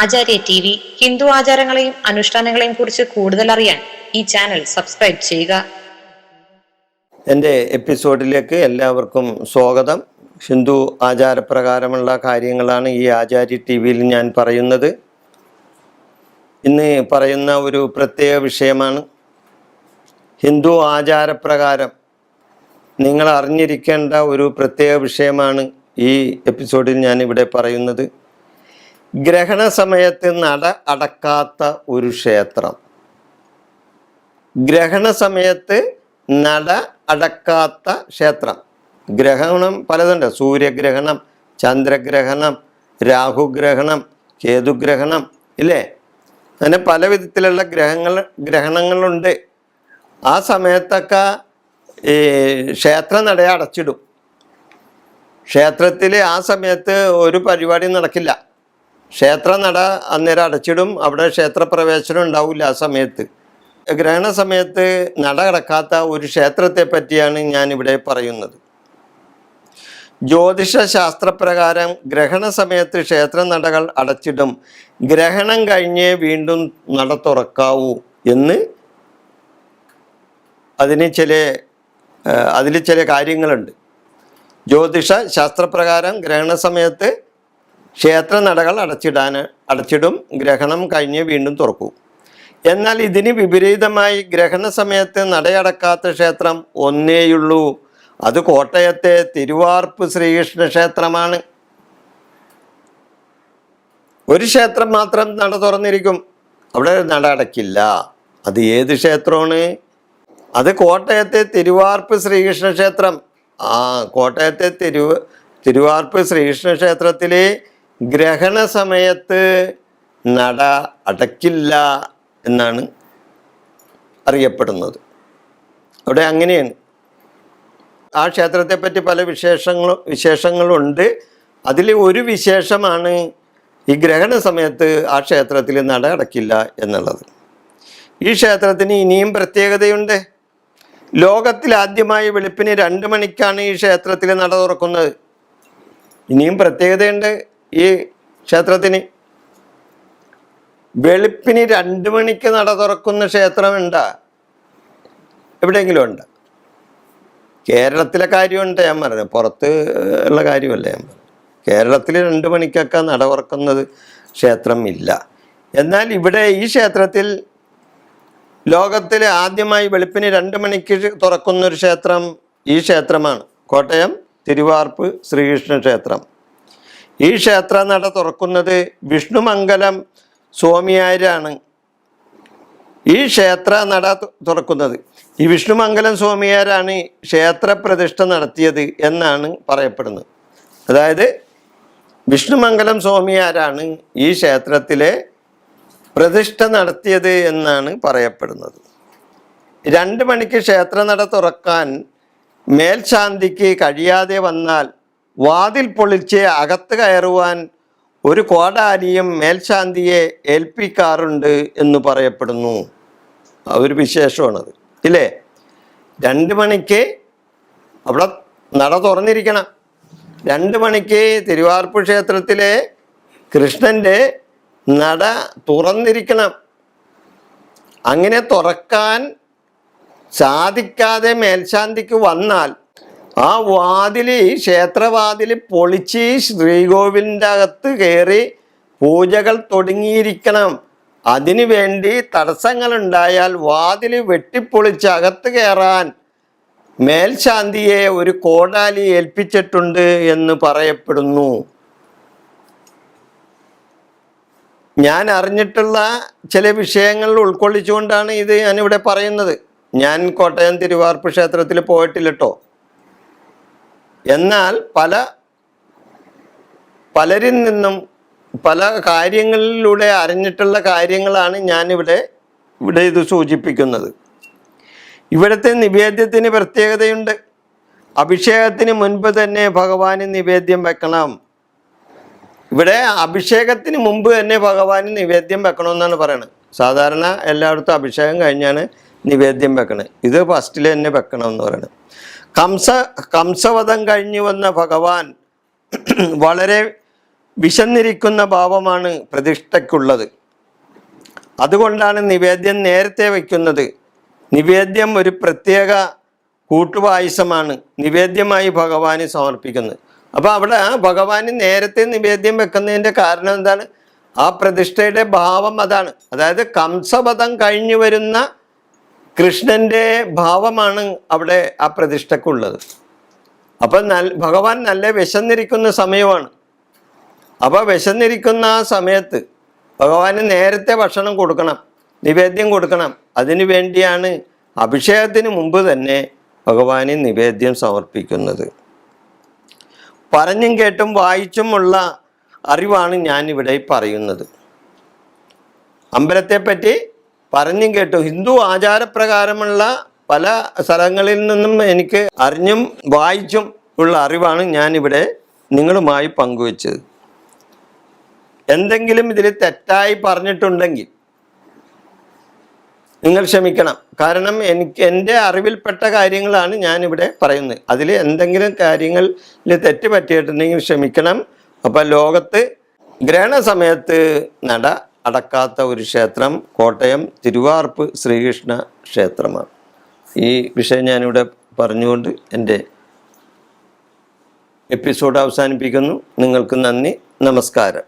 ആചാര്യ T V Hindu ആചാരങ്ങളെയും അനുഷ്ഠാനങ്ങളെയും കുറിച്ച് കൂടുതൽ അറിയാൻ ഈ ചാനൽ സബ്സ്ക്രൈബ് ചെയ്യുക. എന്റെ എപ്പിസോഡിലേക്ക് എല്ലാവർക്കും സ്വാഗതം. ഹിന്ദു ആചാരപ്രകാരമുള്ള കാര്യങ്ങളാണ് ഈ ആചാര്യ ടി വിയിൽ ഞാൻ പറയുന്നത്. ഇന്ന് പറയുന്ന ഒരു പ്രത്യേക വിഷയമാണ് ഹിന്ദു ആചാരപ്രകാരം നിങ്ങൾ അറിഞ്ഞിരിക്കേണ്ട ഒരു പ്രത്യേക വിഷയമാണ് ഈ എപ്പിസോഡിൽ ഞാൻ ഇവിടെ പറയുന്നത്. ഗ്രഹണ സമയത്ത് നട അടക്കാത്ത ഒരു ക്ഷേത്രം. ഗ്രഹണ സമയത്ത് നട അടക്കാത്ത ക്ഷേത്രം. ഗ്രഹണം പലതുണ്ട്. സൂര്യഗ്രഹണം ചന്ദ്രഗ്രഹണം രാഹുഗ്രഹണം കേതുഗ്രഹണം ഇല്ലേ? അങ്ങനെ പല വിധത്തിലുള്ള ഗ്രഹങ്ങൾ ഗ്രഹണങ്ങളുണ്ട്. ആ സമയത്തൊക്കെ ഈ ക്ഷേത്ര നടയെ അടച്ചിടും. ക്ഷേത്രത്തിൽ ആ സമയത്ത് ഒരു പരിപാടി നടക്കില്ല. ക്ഷേത്ര നട അന്നേരം അടച്ചിടും. അവിടെ ക്ഷേത്രപ്രവേശനം ഉണ്ടാവില്ല ആ സമയത്ത്. ഗ്രഹണ സമയത്ത് നട അടക്കാത്ത ഒരു ക്ഷേത്രത്തെ പറ്റിയാണ് ഞാൻ ഇവിടെ പറയുന്നത്. ജ്യോതിഷ ശാസ്ത്രപ്രകാരം ഗ്രഹണ സമയത്ത് ക്ഷേത്ര നടകൾ അടച്ചിടും. ഗ്രഹണം കഴിഞ്ഞേ വീണ്ടും നട തുറക്കാവൂ എന്ന് അതിന് ചില അതിൽ ചില കാര്യങ്ങളുണ്ട്. ജ്യോതിഷ ശാസ്ത്രപ്രകാരം ഗ്രഹണ സമയത്ത് ക്ഷേത്ര നടകൾ അടച്ചിടാൻ അടച്ചിടും ഗ്രഹണം കഴിഞ്ഞ് വീണ്ടും തുറക്കും. എന്നാൽ ഇതിന് വിപരീതമായി ഗ്രഹണ സമയത്ത് നടയടക്കാത്ത ക്ഷേത്രം ഒന്നേയുള്ളൂ. അത് കോട്ടയത്തെ തിരുവാർപ്പ് ശ്രീകൃഷ്ണ ക്ഷേത്രമാണ്. ഒരു ക്ഷേത്രം മാത്രം നട തുറന്നിരിക്കും. അവിടെ നട അടക്കില്ല അത് ഏത് ക്ഷേത്രമാണ്? അത് കോട്ടയത്തെ തിരുവാർപ്പ് ശ്രീകൃഷ്ണ ക്ഷേത്രം. ആ കോട്ടയത്തെ തിരു തിരുവാർപ്പ് ശ്രീകൃഷ്ണ ക്ഷേത്രത്തിലെ ഗ്രഹണ സമയത്ത് നട അടക്കില്ല എന്നാണ് അറിയപ്പെടുന്നത്. അവിടെ അങ്ങനെയാണ്. ആ ക്ഷേത്രത്തെ പറ്റി പല വിശേഷങ്ങളും വിശേഷങ്ങളുണ്ട്. അതിൽ ഒരു വിശേഷമാണ് ഈ ഗ്രഹണ സമയത്ത് ആ ക്ഷേത്രത്തിൽ നട അടക്കില്ല എന്നുള്ളത്. ഈ ക്ഷേത്രത്തിന് ഇനിയും പ്രത്യേകതയുണ്ട്. ലോകത്തിൽ ആദ്യമായി വെളുപ്പിന് രണ്ട് മണിക്കാണ് ഈ ക്ഷേത്രത്തിൽ നട തുറക്കുന്നത്. ഇനിയും പ്രത്യേകതയുണ്ട്. ഈ ക്ഷേത്രത്തിന്. വെളുപ്പിന് രണ്ട് മണിക്ക് നട തുറക്കുന്ന ക്ഷേത്രമുണ്ട. എവിടെയെങ്കിലും ഉണ്ട് കേരളത്തിലെ കാര്യമുണ്ട് ഞാൻ പറഞ്ഞത്. പുറത്ത് ഉള്ള കാര്യമല്ല ഞാൻ പറഞ്ഞത്. കേരളത്തിൽ രണ്ട് മണിക്കൊക്കെ നട തുറക്കുന്നത് ക്ഷേത്രം ഇല്ല. എന്നാൽ ഇവിടെ ഈ ക്ഷേത്രത്തിൽ ലോകത്തിലെ ആദ്യമായി വെളുപ്പിന് രണ്ട് മണിക്ക് തുറക്കുന്നൊരു ക്ഷേത്രം ഈ ക്ഷേത്രമാണ്. കോട്ടയം തിരുവാർപ്പ് ശ്രീകൃഷ്ണ ക്ഷേത്രം. ഈ ക്ഷേത്ര നട തുറക്കുന്നത് വിഷ്ണുമംഗലം സ്വാമിയാരാണ്. ഈ ക്ഷേത്ര നട തുറക്കുന്നത്. ഈ വിഷ്ണുമംഗലം സ്വാമിയാരാണ് ക്ഷേത്ര പ്രതിഷ്ഠ നടത്തിയത് എന്നാണ് പറയപ്പെടുന്നത്. അതായത് വിഷ്ണുമംഗലം സ്വാമിയാരാണ് ഈ ക്ഷേത്രത്തിലെ പ്രതിഷ്ഠ നടത്തിയത് എന്നാണ് പറയപ്പെടുന്നത്. രണ്ട് മണിക്ക് ക്ഷേത്രനട തുറക്കാൻ മേൽശാന്തിക്ക് കഴിയാതെ വന്നാൽ വാതിൽ പൊളിച്ച് അകത്ത് കയറുവാൻ ഒരു കോടാലിയും മേൽശാന്തിയെ ഏൽപ്പിക്കാറുണ്ട് എന്ന് പറയപ്പെടുന്നു. ഒരു വിശേഷമാണത്. ഇല്ലേ? രണ്ട് മണിക്ക് അവിടെ നട തുറന്നിരിക്കണം. രണ്ട് മണിക്ക് തിരുവാർപ്പ് ക്ഷേത്രത്തിലെ കൃഷ്ണന്റെ നട തുറന്നിരിക്കണം. അങ്ങനെ തുറക്കാൻ സാധിക്കാതെ മേൽശാന്തിക്ക് വന്നാൽ ആ വാതിൽ ക്ഷേത്രവാതിൽ പൊളിച്ച് ശ്രീകോവിലിന്റെ അകത്ത് കയറി പൂജകൾ തുടങ്ങിയിരിക്കണം. അതിനു വേണ്ടി തടസ്സങ്ങളുണ്ടായാൽ വാതിൽ വെട്ടിപ്പൊളിച്ച് അകത്ത് കയറാൻ മേൽശാന്തിയെ ഒരു കോടാലി ഏൽപ്പിച്ചിട്ടുണ്ട് എന്ന് പറയപ്പെടുന്നു. ഞാൻ അറിഞ്ഞിട്ടുള്ള ചില വിഷയങ്ങൾ ഉൾക്കൊള്ളിച്ചുകൊണ്ടാണ് ഇത് ഞാനിവിടെ പറയുന്നത്. ഞാൻ കോട്ടയം തിരുവാർപ്പ് ക്ഷേത്രത്തിൽ പോയിട്ടില്ല കേട്ടോ എന്നാൽ പല പലരിൽ നിന്നും പല കാര്യങ്ങളിലൂടെ അറിഞ്ഞിട്ടുള്ള കാര്യങ്ങളാണ് ഞാനിവിടെ ഇവിടെ ഇത് സൂചിപ്പിക്കുന്നത്. ഇവിടുത്തെ നിവേദ്യത്തിന് പ്രത്യേകതയുണ്ട്. അഭിഷേകത്തിന് മുൻപ് തന്നെ ഭഗവാന് നിവേദ്യം വെക്കണം. ഇവിടെ അഭിഷേകത്തിന് മുമ്പ് തന്നെ ഭഗവാന് നിവേദ്യം വെക്കണമെന്നാണ് പറയുന്നത് സാധാരണ എല്ലായിടത്തും അഭിഷേകം കഴിഞ്ഞാണ് നിവേദ്യം വെക്കണേ. ഇത് ഫസ്റ്റിൽ തന്നെ വെക്കണം എന്ന് പറയുന്നത് കംസ കംസവധം കഴിഞ്ഞു വന്ന ഭഗവാൻ വളരെ വിശന്നിരിക്കുന്ന ഭാവമാണ് പ്രതിഷ്ഠയ്ക്കുള്ളത്. അതുകൊണ്ടാണ് നിവേദ്യം നേരത്തെ വയ്ക്കുന്നത് നിവേദ്യം ഒരു പ്രത്യേക കൂട്ടുപായസമാണ്. നിവേദ്യമായി ഭഗവാന് സമർപ്പിക്കുന്നത്. അപ്പോൾ അവിടെ ഭഗവാന് നേരത്തെ നിവേദ്യം വെക്കുന്നതിന്റെ കാരണം എന്താണ്? ആ പ്രതിഷ്ഠയുടെ ഭാവം അതാണ്. അതായത് കംസപഥം കഴിഞ്ഞു വരുന്ന കൃഷ്ണന്റെ ഭാവമാണ് അവിടെ ആ പ്രതിഷ്ഠക്കുള്ളത്. അപ്പം നൽ ഭഗവാൻ നല്ല വിശന്നിരിക്കുന്ന സമയമാണ്. അപ്പോൾ വിശന്നിരിക്കുന്ന ആ സമയത്ത് ഭഗവാന് നേരത്തെ ഭക്ഷണം കൊടുക്കണം നിവേദ്യം കൊടുക്കണം. അതിനു വേണ്ടിയാണ് അഭിഷേകത്തിന് മുമ്പ് തന്നെ ഭഗവാന് നിവേദ്യം സമർപ്പിക്കുന്നത്. പറഞ്ഞും കേട്ടും വായിച്ചുമുള്ള അറിവാണ് ഞാനിവിടെ പറയുന്നത്. അമ്പലത്തെപ്പറ്റി പറഞ്ഞും കേട്ടു. ഹിന്ദു ആചാരപ്രകാരമുള്ള പല സ്ഥലങ്ങളിൽ നിന്നും എനിക്ക് അറിഞ്ഞും വായിച്ചും ഉള്ള അറിവാണ് ഞാനിവിടെ നിങ്ങളുമായി പങ്കുവച്ചത്. എന്തെങ്കിലും ഇതിൽ തെറ്റായി പറഞ്ഞിട്ടുണ്ടെങ്കിൽ നിങ്ങൾ ക്ഷമിക്കണം. കാരണം എനിക്ക് എന്റെ അറിവിൽപ്പെട്ട കാര്യങ്ങളാണ് ഞാനിവിടെ പറയുന്നത്. അതിൽ എന്തെങ്കിലും കാര്യങ്ങളിൽ തെറ്റ് പറ്റിയിട്ടുണ്ടെങ്കിൽ ക്ഷമിക്കണം. അപ്പം ലോകത്ത് ഗ്രഹണ സമയത്ത് നട അടക്കാത്ത ഒരു ക്ഷേത്രം കോട്ടയം തിരുവാർപ്പ് ശ്രീകൃഷ്ണ ക്ഷേത്രമാണ്. ഈ വിഷയം ഞാനിവിടെ പറഞ്ഞുകൊണ്ട് എന്റെ എപ്പിസോഡ് അവസാനിപ്പിക്കുന്നു. നിങ്ങൾക്ക് നന്ദി നമസ്കാരം.